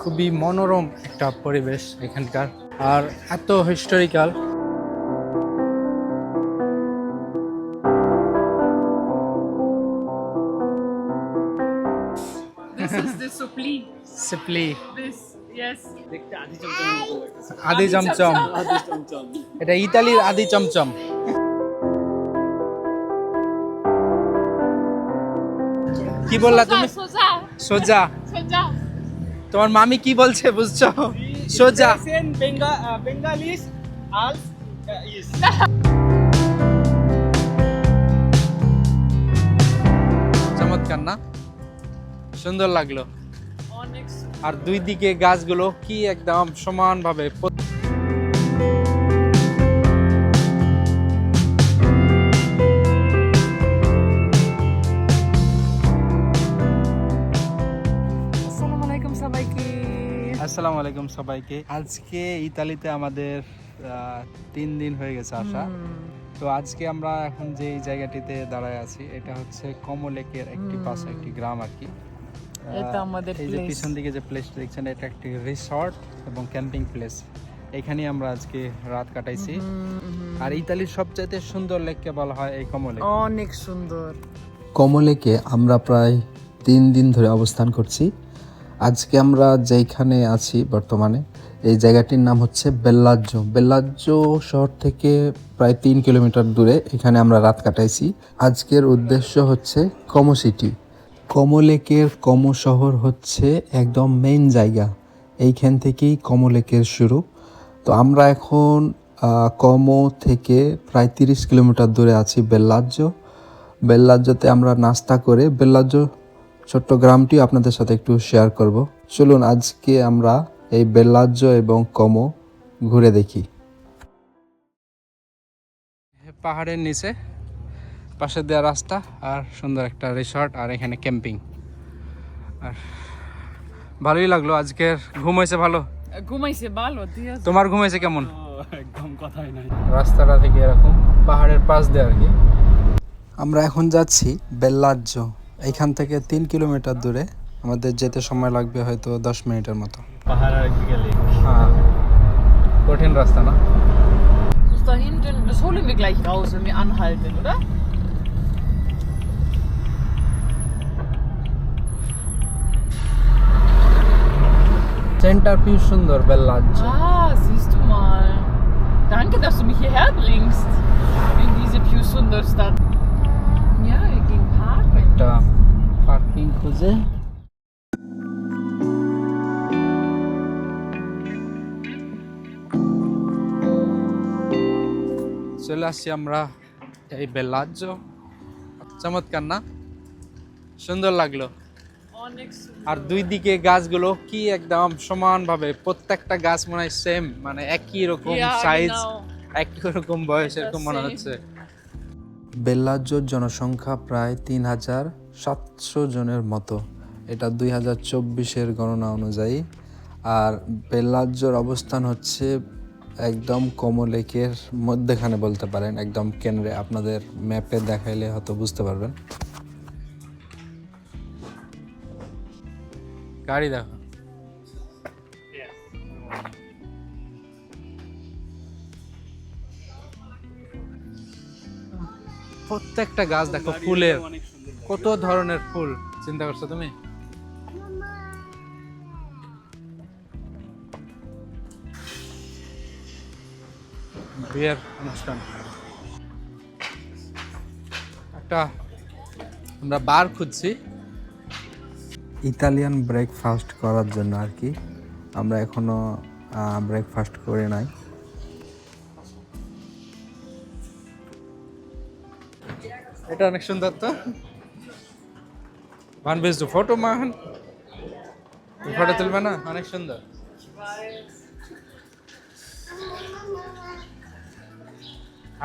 খুবই মনোরম একটা পরিবেশ এখানকার আর এত হিস্টোরিক্যাল আদি চমচম। এটা ইতালির আদি চমচম। কি বললা তুমি? সোজা soja. তোমার মামি কি বলছে বুঝছ? সোজা। বেঙ্গালিস চমৎকার না? সুন্দর লাগল। আর দুই দিকে গাছগুলো কি একদম সমানভাবে আসসালামু আলাইকুম সবাইকে। আজকে ইতালিতে আমাদের আহ, তিন দিন হয়ে গেছে আসা। তো আজকে আমরা এখন যে জায়গাটিতে দাঁড়ায় আছি এটা হচ্ছে কমলেকের একটি পাশে একটি গ্রাম আর কি। এটা আমাদের এই যে পিছন দিকে যে প্লেস দেখছেন এটা একটি রিসর্ট এবং ক্যাম্পিং প্লেস এখানেই আমরা আজকে রাত কাটাইছি। আর ইতালির সবচাইতে সুন্দর লেককে বলা হয় এই কমলেক অনেক সুন্দর। কমলেকে আমরা প্রায় তিন দিন ধরে অবস্থান করছি। আজকে আমরা যেখানে আছি বর্তমানে, এই জায়গাটির নাম হচ্ছে বেল্লাজ্জো। বেল্লাজ্জো শহর থেকে প্রায় তিন কিলোমিটার দূরে এখানে আমরা রাত কাটাইছি। আজকের উদ্দেশ্য হচ্ছে কমো সিটি। কমলেকের কমো শহর হচ্ছে একদম মেইন জায়গা। এইখান থেকেই কমলেকের শুরু। তো আমরা এখন কমো থেকে প্রায় তিরিশ কিলোমিটার দূরে আছি বেল্লাজ্জো। বেল্লাজ্জোতে আমরা নাস্তা করে, বেল্লাজ্জো ছোট্ট গ্রামটি আপনাদের সাথে একটু শেয়ার করব। চলুন আজকে আমরা এই বেল্লাজ্জো এবং কমো ঘুরে দেখি। পাহাড়ের নিচে পাশে দেওয়া রাস্তা আর সুন্দর একটা রিসর্ট আর এখানে ক্যাম্পিং আর ভালোই লাগল আজকের ঘুম হয়েছে ভালো? ঘুমাইছে ভালো তোমার ঘুম হয়েছে কেমন? একদম কথাই নাই। রাস্তাটা থেকে এরকম পাহাড়ের পাশ দিয়ে আর কি। আমরা এখন যাচ্ছি বেল্লাজ্জো। এখান থেকে তিন কিলোমিটার দূরে আমাদের যেতে সময় লাগবে হয়তো দশ মিনিটের মতো পাহাড় আর একদিকে হ্যাঁ কঠিন রাস্তা না da hinten, das holen wir gleich raus, wenn wir anhalten, oder? Centre piece সুন্দর বেল্লাজ্জো Ah, siehst du mal. Danke, dass du mich hierher bringst. In diese wir gehen parken. একটা পার্কিং খুঁজে। চলে আসছি আমরা এই বেলাজ্জ চমৎকার না? সুন্দর লাগল। আর দুই দিকে গাছগুলো কি একদম সমানভাবে প্রত্যেকটা গাছ মনে হয় সেম মানে একই রকম সাইজ একই রকম বয়স এরকম মনে হচ্ছে। বেল্লাজ্জোর জনসংখ্যা প্রায় তিন হাজার সাতশো জনের মতো। এটা দুই হাজার চব্বিশের গণনা অনুযায়ী। আর বেল্লাজ্জোর অবস্থান হচ্ছে একদম কমলেকের মধ্যেখানে বলতে পারেন। একদম কেন্দ্রে আপনাদের ম্যাপে দেখাইলে হয়তো বুঝতে পারবেন। গাড়ি দেখো। প্রত্যেকটা গাছ দেখো ফুলের। কত ধরনের ফুল চিন্তা করছ তুমি? বিয়ের অনুষ্ঠান। একটা আমরা বার খুঁজছি। ইতালিয়ান ব্রেকফাস্ট করার জন্য আর কি। আমরা এখনও ব্রেকফাস্ট করে নাই। এটা অনেক সুন্দর তো। মান বেশ ফটো মান ফটো তুলবে না? অনেক সুন্দর।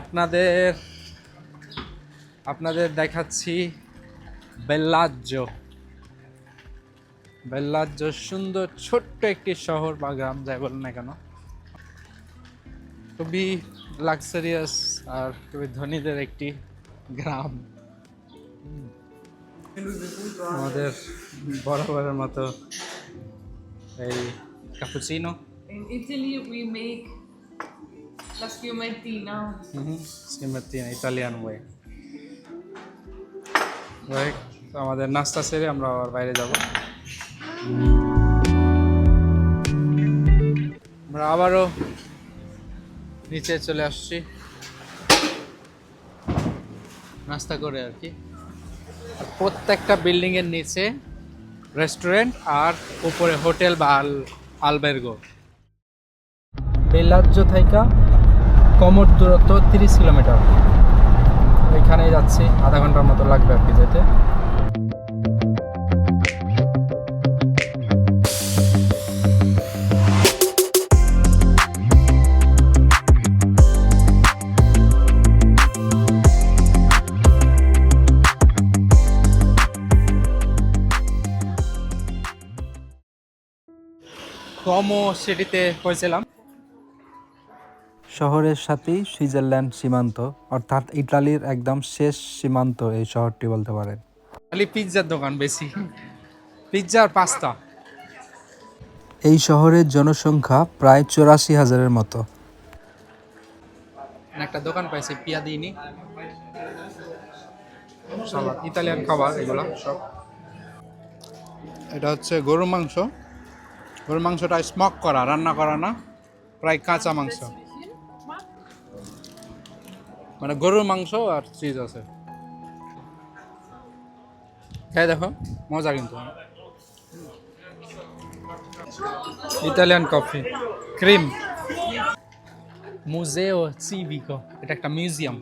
আপনাদের আপনাদের দেখাচ্ছি বেল্লাজ্জ। বেল্লাজ্য সুন্দর ছোট্ট একটি শহর বা গ্রাম যাই বলেন না কেন। খুবই লাক্সারিয়াস আর খুবই ধনীদের একটি গ্রাম। আমাদের বরাবরের মতো এই cappuccino In Italy, we make la schiumettina. সিমেতিন ইতালিয়ান ওয়ে তো আমাদের নাস্তা সেরে আমরা আবার বাইরে যাব। আমরা আবারও নিচে চলে আসছি। নাস্তা করে আর কি। প্রত্যেকটা বিল্ডিং এর নিচে রেস্টুরেন্ট আর উপরে হোটেল বা আল আলবেরগো বেলাজ্য থাইকা কমর দূরত্ব তিরিশ কিলোমিটার। ওইখানে যাচ্ছি, আধা ঘণ্টার মতো লাগবে আর কি যেতে। কমো সিটিতে হয়েছিলাম। শহরের সাথেই সুইজারল্যান্ড সীমান্ত অর্থাৎ ইতালির একদম শেষ সীমান্ত এই শহরটি বলতে পারেন। খালি পিৎজার দোকান বেশি। পিৎজা আর পাস্তা। এই শহরের জনসংখ্যা প্রায় চৌরাশি হাজারের মতো। একটা দোকান পাইছি পিয়াদিনি। সালাদ ইতালিয়ান খাবার এগুলো সব। এটা হচ্ছে গরুর মাংস। গরুর মাংসটা স্মক করা, রান্না করা না, প্রায় কাঁচা মাংস। মানে গরুর মাংস আর চিজ আছে। খাই দেখো, মজা কিন্তু। ইতালিয়ান কফি ক্রিম মুজেও সিভিকো এটা একটা মিউজিয়াম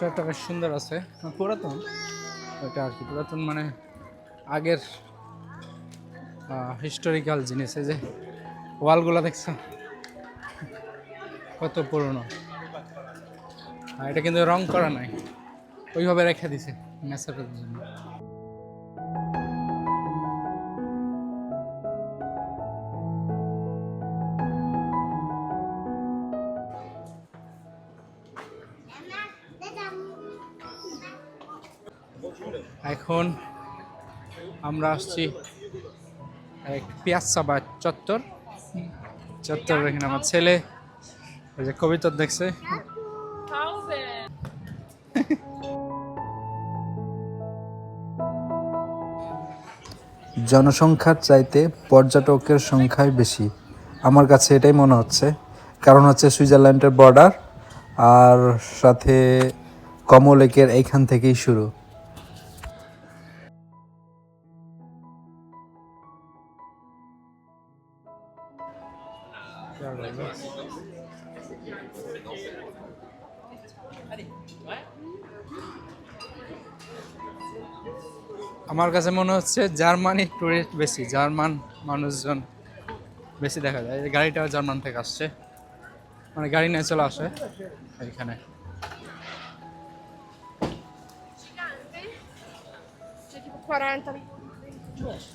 শহরটা বেশ সুন্দর আছে। পুরাতন। ওইটা আর কি, পুরাতন মানে আগের হিস্টোরিক্যাল জিনিস। এই যে ওয়ালগুলো দেখছ? কত পুরনো। এটা কিন্তু রং করা নাই। ওইভাবে রেখে দিছে ম্যাচের জন্য। এখন আমরা আসছি এক পিয়াসা বা চত্বর। চত্বর এখানে আমার ছেলে ওই যে কবিতর দেখছে। জনসংখ্যার চাইতে পর্যটকের সংখ্যাই বেশি। আমার কাছে এটাই মনে হচ্ছে। কারণ হচ্ছে সুইজারল্যান্ডের বর্ডার আর সাথে কমলেকের এইখান থেকেই শুরু। আমার কাছে মনে হচ্ছে জার্মানি টুরিস্ট বেশি জার্মান মানুষজন বেশি দেখা যায়। এই গাড়িটাও জার্মান থেকে আসছে। মানে গাড়ি নিয়ে চলে আসে এইখানে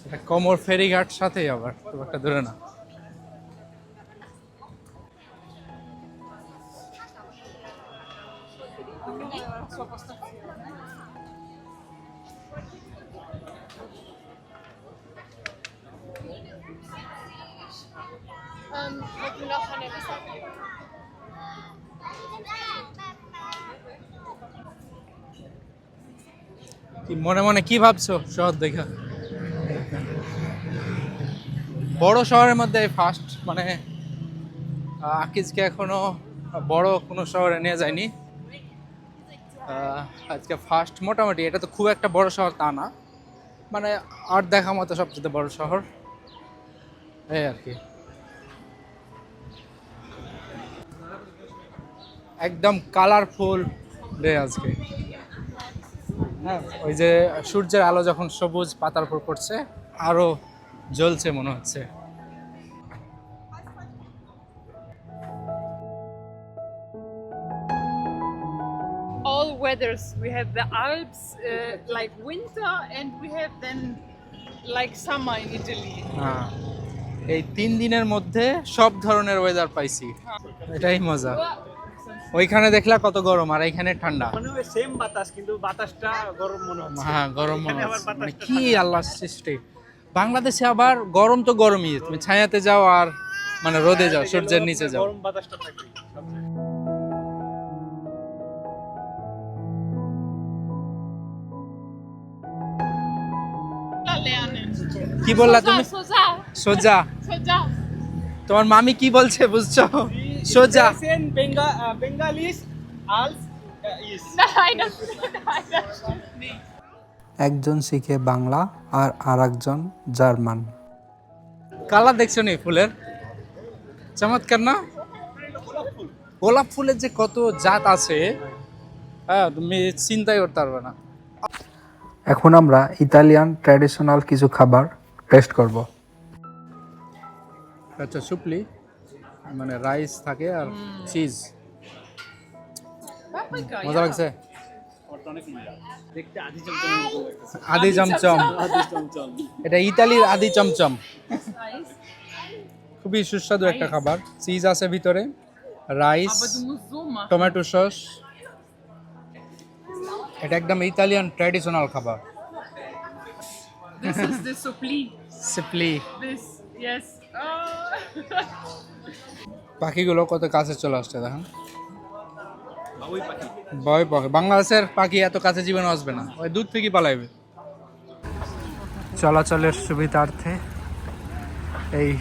কোমর কমর ফেরিঘাট সাথেই আবার খুব একটা দূরে না। কি মনে মনে কি ভাবছ শহর দেখা? বড় শহরের মধ্যে ফার্স্ট মানে আকিজকে এখনও বড় কোনো শহরে নিয়ে যায়নি। আজকে ফার্স্ট মোটামুটি, এটা তো খুব একটা বড় শহর তা না। মানে আর দেখা মতো সবচেয়ে বড় শহর। এই আর কি। একদম কালারফুল ডে আজকে। হ্যাঁ ওই যে সূর্যের আলো যখন সবুজ পাতার উপর পড়ছে আরও জ্বলছে মনে হচ্ছে All weathers. We have the Alps, uh, like winter, and we have then like summer in Italy. হ্যাঁ এই তিন দিনের মধ্যে সব ধরনের ওয়েদার পাইছি এটাই মজা ওইখানে দেখলা কত গরম আর এখানে ঠান্ডা। মানে সেম বাতাস কিন্তু বাতাসটা গরম মনে হচ্ছে। হ্যাঁ গরম মনে হচ্ছে। মানে কি আল্লাহ সৃষ্টি। বাংলাদেশে আবার গরম তো গরমই। তুমি ছায়াতে যাও আর মানে রোদে যাও সূর্যের নিচে যাও। গরম বাতাসটা থাকে কি বললা তুমি? Soja, সোজা। তোমার মামি কি বলছে বুঝছ? সোজা। Das stimmt nicht. একজন শিখে বাংলা আর আর একজন জার্মান। কালার দেখছ নি ফুলের? চমৎকার না? গোলাপ ফুলের যে কত জাত আছে হ্যাঁ তুমি চিন্তাই করতে পারবে না। এখন আমরা ইতালিয়ান ট্র্যাডিশনাল কিছু খাবার টেস্ট করব। আচ্ছা সুপলি। মানে রাইস থাকে আর চিজ মজা. লাগছে? আদি চমচম। এটা ইতালির আদি চমচম। খুবই সুস্বাদু একটা খাবার। চিজ আছে ভিতরে। রাইস. টমেটো সস এটা একদম ইতালিয়ান ট্র্যাডিশনাল খাবার। This is the. পাখিগুলো কত কাছে চলে আসছে দেখেন? ওই পাখি। বাংলাদেশের পাখি এত কাছে জীবনে আসবে না। ওই দূর থেকে পালাইবে। চলাচলের সুবিধার্থে এই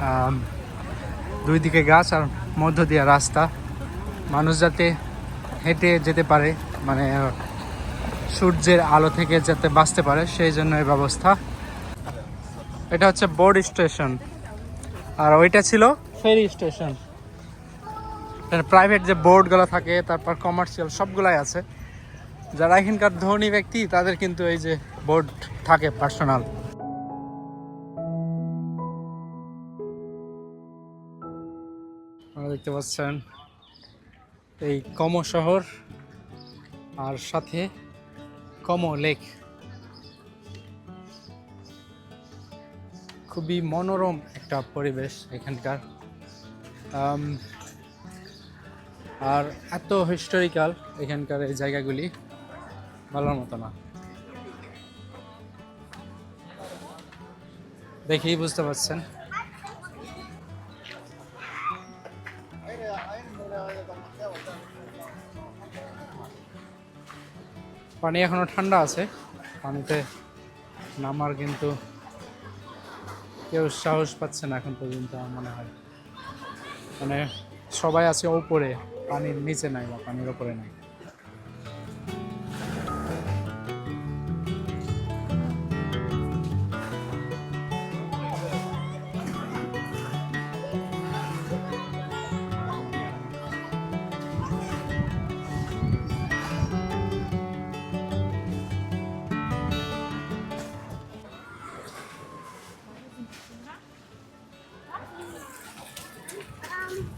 আম, দুই দিকে গাছ আর মধ্য দিয়ে রাস্তা। মানুষ যাতে হেঁটে যেতে পারে মানে সূর্যের আলো থেকে যাতে বাঁচতে পারে সেই জন্য এই ব্যবস্থা। এটা হচ্ছে বোর্ড স্টেশন। আর ওইটা ছিল ফেরি স্টেশন। প্রাইভেট যে বোর্ডগুলো থাকে তারপর কমার্শিয়াল সবগুলাই আছে। যারা এখানকার ধনী ব্যক্তি তাদের কিন্তু এই যে বোর্ড থাকে পার্সোনাল দেখতে পাচ্ছেন এই কম শহর আর সাথে কম লেক। খুবই মনোরম একটা পরিবেশ এখানকার। আর এত হিস্টোরিক্যাল এখানকার এই জায়গাগুলি, ভালোর মতো না। দেখেই বুঝতে পারছেন। পানি এখনও ঠান্ডা আছে, পানিতে নামার কিন্তু কেউ সাহস পাচ্ছে না এখন পর্যন্ত আমার মনে হয়। মানে সবাই আছে ওপরে, পানির নিচে নাই বা পানির ওপরে নাই।